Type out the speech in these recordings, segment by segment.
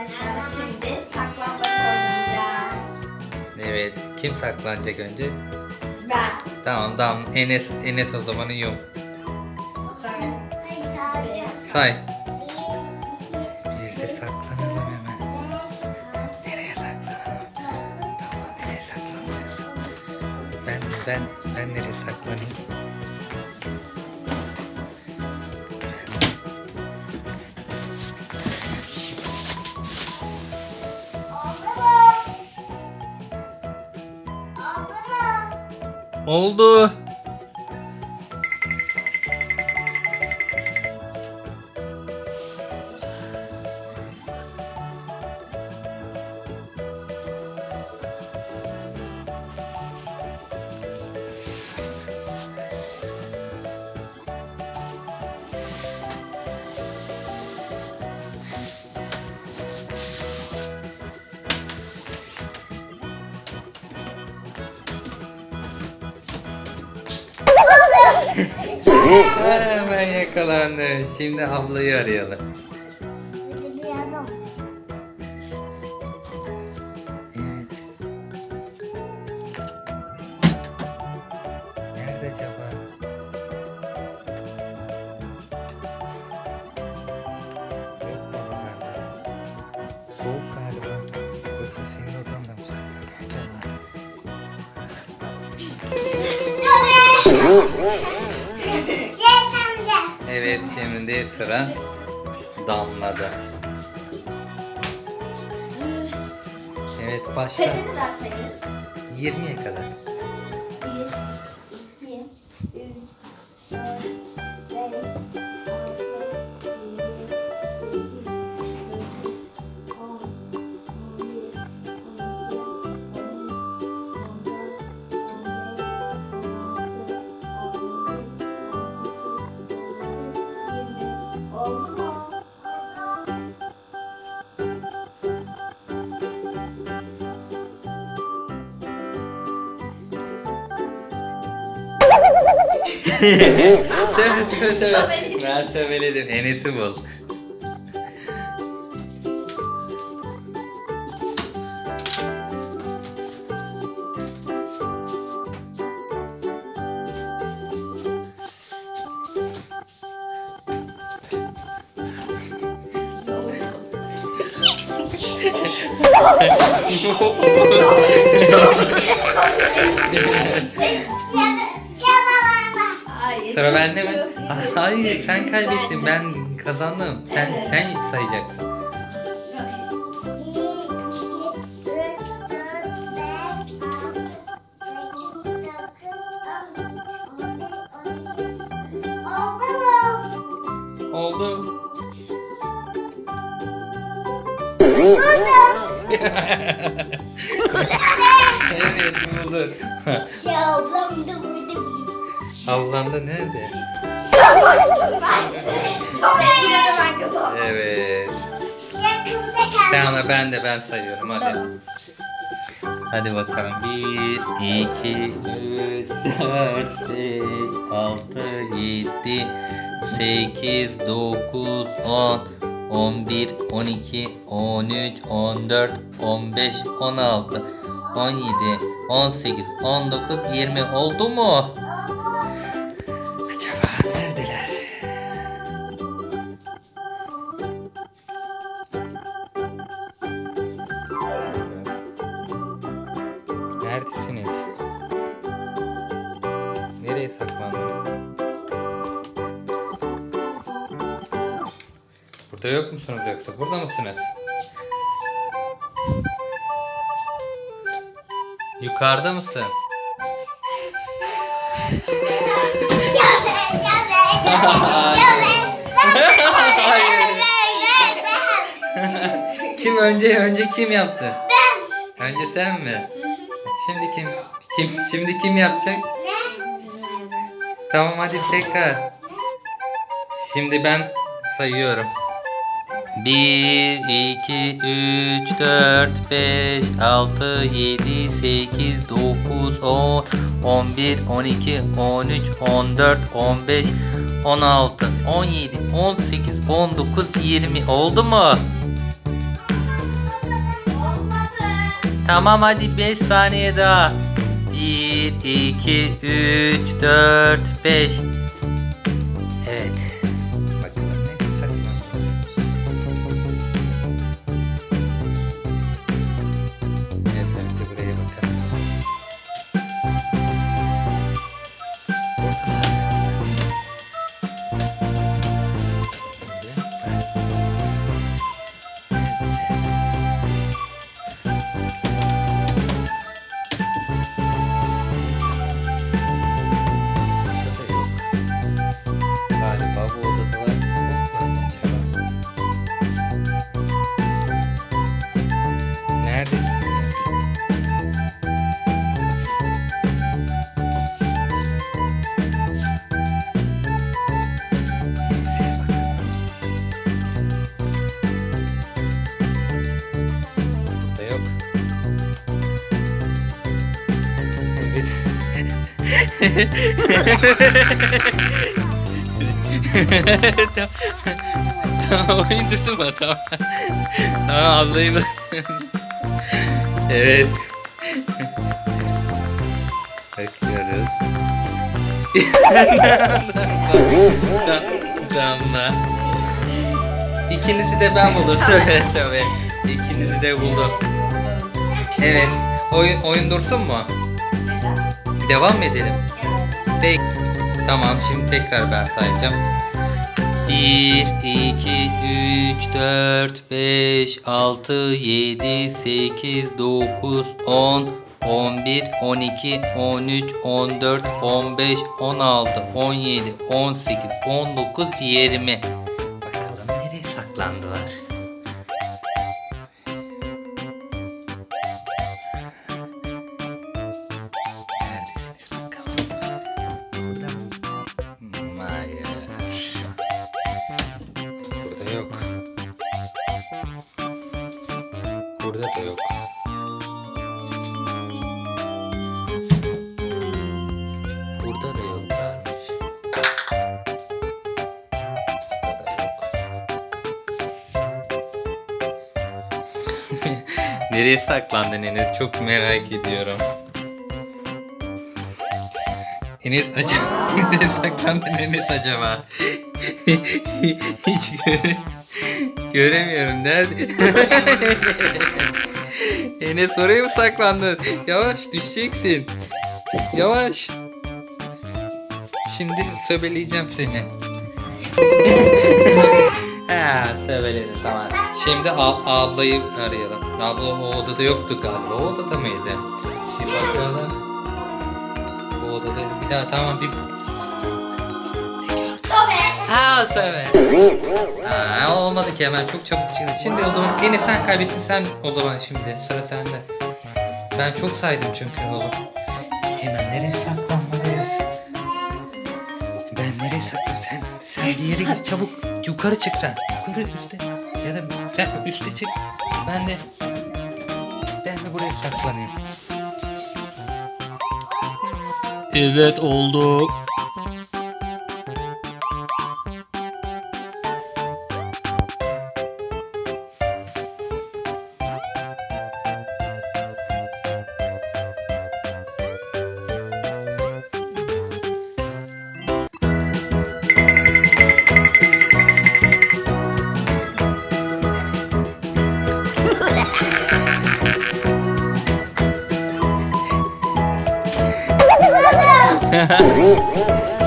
arkadaşlar şimdi saklambaç oynayacağız. Evet. Kim saklanacak önce? Ben. Tamam tamam. Enes Enes o zaman. Sonra Say. Biz de saklanalım hemen. Nereye saklanalım? Tamam nereye saklanacaksın? Ben ben ben nereye saklanayım? Oldu. Yakalandı. Şimdi ablayı arayalım. Evet şimdi sıra Damla'da. Evet başla. Kadar sayarız? 20'ye kadar. Söyle söyle söyle. Ben sömeledim. Enes'i bul. Yok. Hayır sen kaybettin. Ben kazandım. Sen Evet. sen sayacaksın. Oldu. evet bulduk. Ablan da nerede? Evet. Tamam ben de ben sayıyorum hadi. Hadi bakalım. 1, 2, 3, 4, 5, 6, 7, 8, 9, 10, 11, 12, 13, 14, 15, 16, 17, 18, 19, 20 oldu mu? Nereye saklandınız? Burada yok musunuz yoksa? Burada mısınız? Yukarıda mısın? Kim önce önce kim yaptı? Ben. Önce sen mi? Şimdi kim? Kim şimdi kim yapacak? Tamam hadi tekrar. Şimdi ben sayıyorum. 1, 2, 3, 4, 5, 6, 7, 8, 9, 10, 11, 12, 13, 14, 15, 16, 17, 18, 19, 20 oldu mu? Tamam hadi 5 saniye daha. 1, 2, 3, 4, 5. Evet. tamam oyun durdu mu? Tamam. tamam ablayı evet. Bakıyoruz. Da- Damla. İkinizi de ben buldum. Söyle söyle. İkinizi de buldum. Evet. Oyun oyun dursun mu? Devam edelim? De tamam şimdi tekrar ben sayacağım. 1, 2, 3, 4, 5, 6, 7, 8, 9, 10, 11, 12, 13, 14, 15, 16, 17, 18, 19, 20. Burada da yok. Burada da yoklarmış. Burada da yok. Nereye saklandın Enes? Çok merak ediyorum. Enes acaba nereye saklandın Enes acaba? Hiç göre- göremiyorum. Nerede? Enes oraya mı saklandın? Yavaş düşeceksin. Yavaş. Şimdi söbeleyeceğim seni. ha söbeledim tamam. Şimdi ablayı arayalım. Abla o odada yoktu galiba. O odada mıydı? Bir bakalım. Bu odada bir daha tamam bir Ha söyle. Ha olmadı ki hemen çok çabuk çıktı. Şimdi o zaman Enes sen kaybettin sen o zaman şimdi sıra sende. Ben çok saydım çünkü oğlum. Hemen nereye saklanmalıyız? Ben nereye saklan? Sen sen bir yere git çabuk. Yukarı çık sen. Yukarı üste. Ya da sen üste çık. Ben de ben de buraya saklanayım. Evet oldu. Yeah.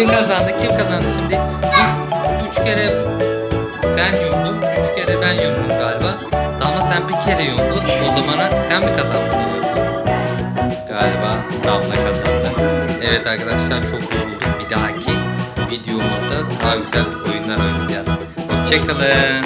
Kim kazandı? Kim kazandı şimdi? Bir, üç kere sen yumdun, üç kere ben yumdum galiba. Damla sen bir kere yumdun. O zamana sen mi kazanmış oluyorsun? Galiba Damla kazandı. Evet arkadaşlar çok yorulduk. Bir dahaki videomuzda daha güzel oyunlar oynayacağız. Hoşçakalın.